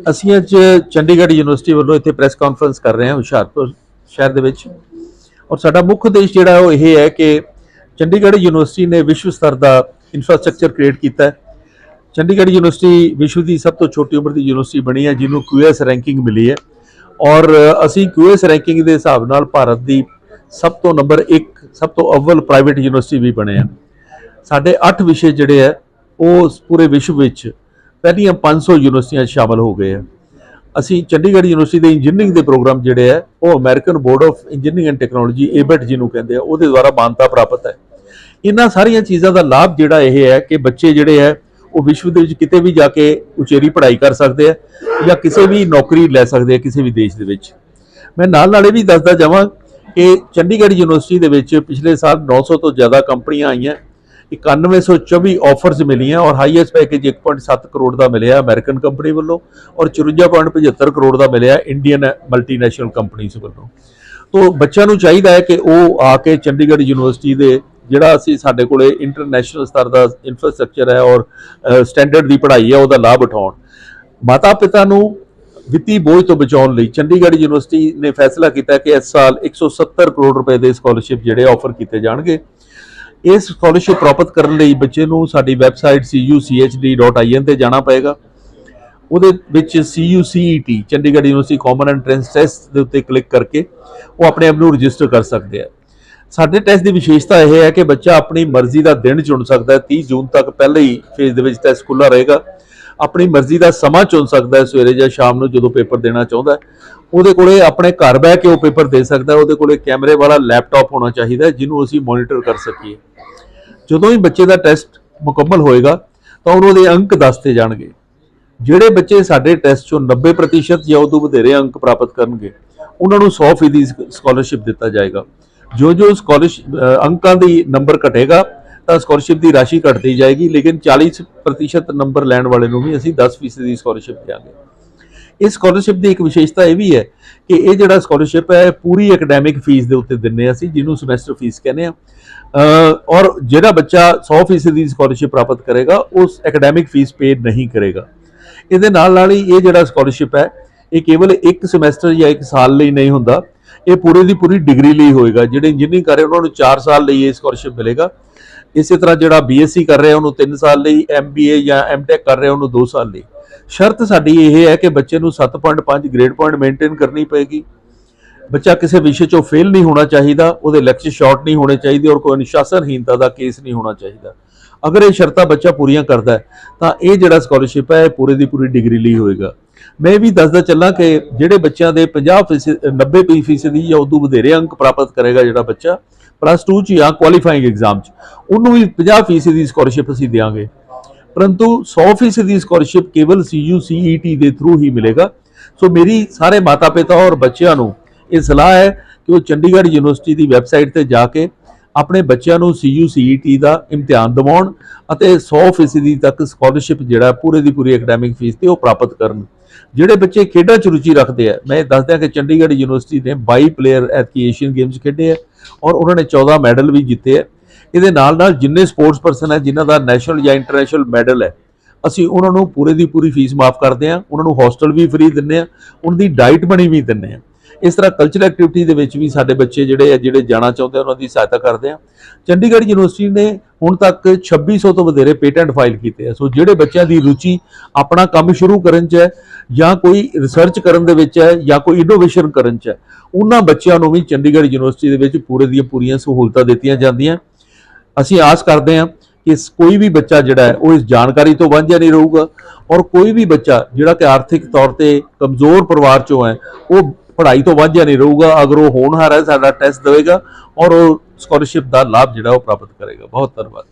ਅਸੀਂ ਅੱਜ ਚੰਡੀਗੜ੍ਹ ਯੂਨੀਵਰਸਿਟੀ ਵੱਲੋਂ ਇੱਥੇ ਪ੍ਰੈਸ ਕਾਨਫਰੰਸ ਕਰ ਰਹੇ ਹਾਂ, ਹੁਸ਼ਿਆਰਪੁਰ ਸ਼ਹਿਰ ਦੇ ਵਿੱਚ। ਔਰ ਸਾਡਾ ਮੁੱਖ ਉਦੇਸ਼ ਜਿਹੜਾ ਉਹ ਇਹ ਹੈ ਕਿ ਚੰਡੀਗੜ੍ਹ ਯੂਨੀਵਰਸਿਟੀ ਨੇ ਵਿਸ਼ਵ ਸਤਰ ਦਾ ਇਨਫਰਾਸਟ੍ਰਕਚਰ ਕ੍ਰੀਏਟ ਕੀਤਾ ਹੈ। ਚੰਡੀਗੜ੍ਹ ਯੂਨੀਵਰਸਿਟੀ ਵਿਸ਼ਵ ਦੀ ਸਭ ਤੋਂ ਛੋਟੀ ਉਮਰ ਦੀ ਯੂਨੀਵਰਸਿਟੀ ਬਣੀ ਹੈ, ਜਿਹਨੂੰ QS ਰੈਂਕਿੰਗ ਮਿਲੀ ਹੈ। ਔਰ ਅਸੀਂ QS ਰੈਂਕਿੰਗ ਦੇ ਹਿਸਾਬ ਨਾਲ ਭਾਰਤ ਦੀ ਸਭ ਤੋਂ ਨੰਬਰ 1 ਸਭ ਤੋਂ ਅਵਲ ਪ੍ਰਾਈਵੇਟ ਯੂਨੀਵਰਸਿਟੀ ਵੀ ਬਣੇ ਆ। ਸਾਡੇ 8 ਵਿਸ਼ੇ ਜਿਹੜੇ ਹੈ, ਉਹ ਪੂਰੇ ਵਿਸ਼ਵ ਵਿੱਚ ਪਹਿਲੀਆਂ 500 ਯੂਨੀਵਰਸਿਟੀਆਂ 'ਚ ਸ਼ਾਮਲ ਹੋ ਗਏ ਆ। ਅਸੀਂ ਚੰਡੀਗੜ੍ਹ ਯੂਨੀਵਰਸਿਟੀ ਦੇ ਇੰਜੀਨੀਅਰਿੰਗ ਦੇ ਪ੍ਰੋਗਰਾਮ ਜਿਹੜੇ ਹੈ ਉਹ American Board of Engineering and Technology ABET ਜਿਹਨੂੰ ਕਹਿੰਦੇ ਆ, ਉਹਦੇ ਦੁਆਰਾ ਮਾਨਤਾ ਪ੍ਰਾਪਤ ਹੈ। ਇਹਨਾਂ ਸਾਰੀਆਂ ਚੀਜ਼ਾਂ ਦਾ ਲਾਭ ਜਿਹੜਾ ਇਹ ਹੈ ਕਿ ਬੱਚੇ ਜਿਹੜੇ ਹੈ ਉਹ ਵਿਸ਼ਵ ਦੇ ਵਿੱਚ ਕਿਤੇ ਵੀ ਜਾ ਕੇ ਉਚੇਰੀ ਪੜ੍ਹਾਈ ਕਰ ਸਕਦੇ ਆ, ਜਾਂ ਕਿਸੇ ਵੀ ਨੌਕਰੀ ਲੈ ਸਕਦੇ ਆ ਕਿਸੇ ਵੀ ਦੇਸ਼ ਦੇ ਵਿੱਚ। ਮੈਂ ਨਾਲ ਨਾਲੇ ਵੀ ਦੱਸਦਾ ਜਾਵਾਂ ਕਿ ਚੰਡੀਗੜ੍ਹ ਯੂਨੀਵਰਸਿਟੀ ਦੇ ਵਿੱਚ ਪਿਛਲੇ ਸਾਲ 900 ਤੋਂ ਜ਼ਿਆਦਾ ਕੰਪਨੀਆਂ ਆਈਆਂ। 9124 ਆਫਰਸ ਮਿਲੀਆਂ ਔਰ ਹਾਈਐਸਟ ਪੈਕੇਜ 1.7 ਕਰੋੜ ਦਾ ਮਿਲਿਆ ਅਮਰੀਕਨ ਕੰਪਨੀ ਵੱਲੋਂ ਔਰ 54.75 ਕਰੋੜ ਦਾ ਮਿਲਿਆ ਇੰਡੀਅਨ ਮਲਟੀਨੈਸ਼ਨਲ ਕੰਪਨੀਆਂ ਵੱਲੋਂ। ਤੋਂ ਬੱਚਿਆਂ ਨੂੰ ਚਾਹੀਦਾ ਹੈ ਕਿ ਉਹ ਆ ਕੇ ਚੰਡੀਗੜ੍ਹ ਯੂਨੀਵਰਸਿਟੀ ਦੇ ਜਿਹੜਾ ਅਸੀਂ ਸਾਡੇ ਕੋਲੇ ਇੰਟਰਨੈਸ਼ਨਲ ਸਤਰ ਦਾ ਇਨਫਰਾਸਟ੍ਰਕਚਰ ਹੈ ਔਰ ਸਟੈਂਡਰਡ ਦੀ ਪੜ੍ਹਾਈ ਹੈ ਉਹਦਾ ਲਾਭ ਉਠਾਉਣ। ਮਾਤਾ ਪਿਤਾ ਨੂੰ ਵਿੱਤੀ ਬੋਝ ਤੋਂ ਬਚਾਉਣ ਲਈ ਚੰਡੀਗੜ੍ਹ ਯੂਨੀਵਰਸਿਟੀ ਨੇ ਫੈਸਲਾ ਕੀਤਾ ਕਿ ਇਸ ਸਾਲ 170 ਕਰੋੜ ਰੁਪਏ ਦੇ ਸਕਾਲਰਸ਼ਿਪ ਜਿਹੜੇ ਆਫਰ ਕੀਤੇ ਜਾਣਗੇ। ਇਹ ਸਕਾਲਰਸ਼ਿਪ ਪ੍ਰਾਪਤ ਕਰਨ ਲਈ ਬੱਚੇ ਨੂੰ ਸਾਡੀ ਵੈਬਸਾਈਟ cuchd.in ਤੇ ਜਾਣਾ ਪਏਗਾ। ਉਹਦੇ ਵਿੱਚ CUCET, Chandigarh University Common Entrance Test ਦੇ ਉੱਤੇ ਕਲਿੱਕ ਕਰਕੇ ਉਹ ਆਪਣੇ ਆਪ ਨੂੰ ਰਜਿਸਟਰ ਕਰ ਸਕਦੇ ਆ। ਸਾਡੇ ਟੈਸਟ ਦੀ ਵਿਸ਼ੇਸ਼ਤਾ ਇਹ ਹੈ ਕਿ ਬੱਚਾ ਆਪਣੀ ਮਰਜ਼ੀ ਦਾ ਦਿਨ ਚੁਣ ਸਕਦਾ ਹੈ। 30 ਜੂਨ ਤੱਕ ਪਹਿਲੇ ਹੀ ਫੇਸ ਦੇ ਵਿੱਚ ਟੈਸਟ ਖੁੱਲਾ ਰਹੇਗਾ। ਆਪਣੀ ਮਰਜ਼ੀ ਦਾ ਸਮਾਂ ਚੁਣ ਸਕਦਾ ਹੈ। ਸਵੇਰੇ ਜਾਂ ਸ਼ਾਮ ਨੂੰ ਜਦੋਂ ਪੇਪਰ ਦੇਣਾ ਚਾਹੁੰਦਾ ਉਹਦੇ ਕੋਲੇ ਆਪਣੇ ਘਰ ਬਹਿ ਕੇ ਉਹ ਪੇਪਰ ਦੇ ਸਕਦਾ ਉਹਦੇ ਕੋਲੇ ਕੈਮਰੇ ਵਾਲਾ ਲੈਪਟਾਪ ਹੋਣਾ ਚਾਹੀਦਾ ਜਿਹਨੂੰ ਅਸੀਂ ਮੋਨੀਟਰ ਕਰ ਸਕੀਏ। ਜਦੋਂ ਹੀ ਬੱਚੇ ਦਾ ਟੈਸਟ ਮੁਕੰਮਲ ਹੋਏਗਾ, ਤਾਂ ਉਹਨੂੰ ਉਹਦੇ ਅੰਕ ਦੱਸਦੇ ਜਾਣਗੇ। ਜਿਹੜੇ ਬੱਚੇ ਸਾਡੇ ਟੈਸਟ ਚੋਂ 90% ਜਾਂ ਉਦੋਂ ਵਧੇਰੇ ਅੰਕ ਪ੍ਰਾਪਤ ਕਰਨਗੇ, ਉਹਨਾਂ ਨੂੰ 100 ਫੀਸਦੀ ਸਕਾਲਰਸ਼ਿਪ ਦਿੱਤਾ ਜਾਏਗਾ। ਜੋ ਜੋ ਸਕਾਲਰਸ਼ਿਪ ਅੰਕਾਂ ਦੀ ਨੰਬਰ ਘਟੇਗਾ, ਤਾਂ ਸਕਾਲਰਸ਼ਿਪ ਦੀ ਰਾਸ਼ੀ ਘਟਦੀ ਜਾਏਗੀ, ਲੇਕਿਨ 40% ਨੰਬਰ ਲੈਣ ਵਾਲੇ ਨੂੰ ਵੀ ਅਸੀਂ 10% ਦੀ ਸਕਾਲਰਸ਼ਿਪ ਦਿਆਂਗੇ। ਇਸ ਸਕਾਲਰਸ਼ਿਪ ਦੀ ਇੱਕ ਵਿਸ਼ੇਸ਼ਤਾ ਇਹ ਵੀ ਹੈ ਕਿ ਇਹ ਜਿਹੜਾ ਸਕਾਲਰਸ਼ਿਪ ਹੈ ਪੂਰੀ ਐਕੈਡੈਮਿਕ ਫੀਸ ਦੇ ਉੱਤੇ ਦਿੰਨੇ ਅਸੀਂ, ਜਿਹਨੂੰ ਸਮੈਸਟਰ ਫੀਸ ਕਹਿੰਦੇ ਆ। ਔਰ ਜਿਹੜਾ ਬੱਚਾ 100% ਦੀ ਸਕਾਲਰਸ਼ਿਪ ਪ੍ਰਾਪਤ ਕਰੇਗਾ, ਉਸ ਐਕੈਡੈਮਿਕ ਫੀਸ ਪੇ ਨਹੀਂ ਕਰੇਗਾ। ਇਹਦੇ ਨਾਲ ਨਾਲ ਹੀ ਇਹ ਜਿਹੜਾ ਸਕਾਲਰਸ਼ਿਪ ਹੈ, ਇਹ ਕੇਵਲ ਇੱਕ ਸਮੈਸਟਰ ਜਾਂ ਇੱਕ ਸਾਲ ਲਈ ਨਹੀਂ ਹੁੰਦਾ, ਇਹ ਪੂਰੇ ਦੀ ਪੂਰੀ ਡਿਗਰੀ ਲਈ ਹੋਏਗਾ। ਜਿਹੜੇ ਇੰਜੀਨੀਅਰਿੰਗ ਕਰ ਰਹੇ ਉਹਨਾਂ ਨੂੰ 4 ਸਾਲ ਲਈ ਇਹ ਸਕਾਲਰਸ਼ਿਪ ਮਿਲੇਗਾ। ਇਸੇ ਤਰ੍ਹਾਂ ਜਿਹੜਾ ਬੀਐਸਸੀ ਕਰ ਰਿਹਾ, ਉਹਨੂੰ 3 ਸਾਲ ਲਈ ਐਮਬੀਏ ਜਾਂ ਐਮਟੈਕ ਕਰ ਰਿਹਾ, ਉਹਨੂੰ 2 ਸਾਲ ਲਈ। ਸ਼ਰਤ ਸਾਡੀ ਇਹ ਹੈ ਕਿ ਬੱਚੇ ਨੂੰ 7.5 ਗ੍ਰੇਡ ਪੁਆਇੰਟ ਮੇਨਟੇਨ ਕਰਨੀ ਪਏਗੀ। ਬੱਚਾ ਕਿਸੇ ਵਿਸ਼ੇ ਚੋਂ ਫੇਲ ਨਹੀਂ ਹੋਣਾ ਚਾਹੀਦਾ, ਉਹਦੇ ਲੈਕਚਰ ਸ਼ਾਰਟ ਨਹੀਂ ਹੋਣੇ ਚਾਹੀਦੇ ਔਰ ਕੋਈ ਅਨੁਸ਼ਾਸਨਹੀਨਤਾ ਦਾ ਕੇਸ ਨਹੀਂ ਹੋਣਾ ਚਾਹੀਦਾ। ਅਗਰ ਇਹ ਸ਼ਰਤਾਂ ਬੱਚਾ ਪੂਰੀਆਂ ਕਰਦਾ ਤਾਂ ਇਹ ਜਿਹੜਾ ਸਕਾਲਰਸ਼ਿਪ ਹੈ, ਇਹ ਪੂਰੇ ਦੀ ਪੂਰੀ ਡਿਗਰੀ ਲਈ ਹੋਏਗਾ। ਮੈਂ ਇਹ ਵੀ ਦੱਸਦਾ ਚੱਲਾਂ ਕਿ ਜਿਹੜੇ ਬੱਚਿਆਂ ਦੇ 50% 90% ਦੀ ਜਾਂ ਉਦੋਂ ਵਧੇਰੇ ਅੰਕ ਪ੍ਰਾਪਤ ਕਰੇਗਾ ਜਿਹੜਾ ਬੱਚਾ ਪਲੱਸ 2 ਚ ਜਾਂ ਕੁਆਲੀਫਾਈਂਗ ਐਗਜ਼ਾਮ ਚ, ਉਹਨੂੰ ਵੀ 50% ਦੀ ਸਕਾਲਰਸ਼ਿਪ ਅਸੀਂ ਦੇਵਾਂਗੇ ਪਰੰਤੂ 100% ਦੀ ਸਕਾਲਰਸ਼ਿਪ ਕੇਵਲ CUCET ਦੇ ਥਰੂ ਹੀ ਮਿਲੇਗਾ। ਸੋ ਮੇਰੀ ਸਾਰੇ ਮਾਤਾ-ਪਿਤਾ ਔਰ ਬੱਚਿਆਂ ਨੂੰ ਇਹ ਸਲਾਹ ਹੈ ਕਿ ਉਹ ਚੰਡੀਗੜ੍ਹ ਯੂਨੀਵਰਸਿਟੀ ਦੀ ਵੈਬਸਾਈਟ ਤੇ ਜਾ ਕੇ ਆਪਣੇ ਬੱਚਿਆਂ ਨੂੰ CUCET ਦਾ ਇਮਤਿਹਾਨ ਦਿਵਾਉਣ ਅਤੇ 100% ਤੱਕ ਸਕਾਲਰਸ਼ਿਪ ਜਿਹੜਾ ਪੂਰੇ ਦੀ ਪੂਰੀ ਐਕੈਡੈਮਿਕ ਫੀਸ ਤੇ ਉਹ ਪ੍ਰਾਪਤ ਕਰਨ। ਜਿਹੜੇ ਬੱਚੇ ਖੇਡਾਂ 'ਚ ਰੁਚੀ ਰੱਖਦੇ ਆ, ਮੈਂ ਦੱਸ ਦਿਆਂ ਕਿ ਚੰਡੀਗੜ੍ਹ ਯੂਨੀਵਰਸਿਟੀ ਨੇ 22 ਪਲੇਅਰ ਐਤਕੀ ਏਸ਼ੀਅਨ ਗੇਮਸ ਖੇਡੇ ਆ ਔਰ ਉਹਨਾਂ ਨੇ 14 ਮੈਡਲ ਵੀ ਜਿੱਤੇ ਆ। ਇਹਦੇ ਨਾਲ ਨਾਲ ਜਿੰਨੇ ਸਪੋਰਟਸ ਪਰਸਨ ਹੈ, ਜਿਨ੍ਹਾਂ ਦਾ ਨੈਸ਼ਨਲ ਜਾਂ ਇੰਟਰਨੈਸ਼ਨਲ ਮੈਡਲ ਹੈ, ਅਸੀਂ ਉਹਨਾਂ ਨੂੰ ਪੂਰੇ ਦੀ ਪੂਰੀ ਫੀਸ ਮਾਫ ਕਰਦੇ ਹਾਂ, ਉਹਨਾਂ ਨੂੰ ਹੋਸਟਲ ਵੀ ਫ੍ਰੀ ਦਿੰਨੇ ਆ ਉਹਨਾਂ ਦੀ ਡਾਈਟ ਬਣੀ ਵੀ ਦਿੰਨੇ ਆ ਇਸ ਤਰ੍ਹਾਂ ਕਲਚਰਲ ਐਕਟੀਵਿਟੀ ਦੇ ਵਿੱਚ ਵੀ ਸਾਡੇ ਬੱਚੇ ਜਿਹੜੇ ਆ, ਜਿਹੜੇ ਜਾਣਾ ਚਾਹੁੰਦੇ ਆ, ਉਹਨਾਂ ਦੀ ਸਹਾਇਤਾ ਕਰਦੇ ਆ ਚੰਡੀਗੜ੍ਹ ਯੂਨੀਵਰਸਿਟੀ ਨੇ ਹੁਣ ਤੱਕ 2600 ਤੋਂ ਵਧੇਰੇ ਪੇਟੈਂਟ ਫਾਈਲ ਕੀਤੇ ਆ। ਸੋ ਜਿਹੜੇ ਬੱਚਿਆਂ ਦੀ ਰੁਚੀ ਆਪਣਾ ਕੰਮ ਸ਼ੁਰੂ ਕਰਨ 'ਚ ਹੈ, ਜਾਂ ਕੋਈ ਰਿਸਰਚ ਕਰਨ ਦੇ ਵਿੱਚ ਹੈ, ਜਾਂ ਕੋਈ ਇਨੋਵੇਸ਼ਨ ਕਰਨ 'ਚ ਹੈ, ਉਹਨਾਂ ਬੱਚਿਆਂ ਨੂੰ ਵੀ ਚੰਡੀਗੜ੍ਹ ਯੂਨੀਵਰਸਿਟੀ ਦੇ ਵਿੱਚ ਪੂਰੇ ਦੀਆਂ ਪੂਰੀਆਂ ਸਹੂਲਤਾਂ ਦਿੱਤੀਆਂ ਜਾਂਦੀਆਂ। ਅਸੀਂ ਆਸ ਕਰਦੇ ਹਾਂ ਕਿ ਕੋਈ ਵੀ ਬੱਚਾ ਜਿਹੜਾ ਹੈ, ਉਹ ਇਸ ਜਾਣਕਾਰੀ ਤੋਂ ਵਾਂਝਾ ਨਹੀਂ ਰਹੂਗਾ ਔਰ ਕੋਈ ਵੀ ਬੱਚਾ ਜਿਹੜਾ ਕਿ ਆਰਥਿਕ ਤੌਰ ਤੇ ਕਮਜ਼ੋਰ ਪਰਿਵਾਰ ਚੋਂ ਹੈ, ਉਹ ਪੜ੍ਹਾਈ ਤੋਂ ਵਾਂਝਾ ਨਹੀਂ ਰਹੂਗਾ, ਅਗਰ ਉਹ ਹੋਣਹਾਰ ਹੈ, ਸਾਡਾ ਟੈਸਟ ਦੇਵੇਗਾ ਔਰ ਉਹ ਸਕਾਲਰਸ਼ਿਪ ਦਾ ਲਾਭ ਜਿਹੜਾ ਉਹ ਪ੍ਰਾਪਤ ਕਰੇਗਾ। ਬਹੁਤ ਧੰਨਵਾਦ।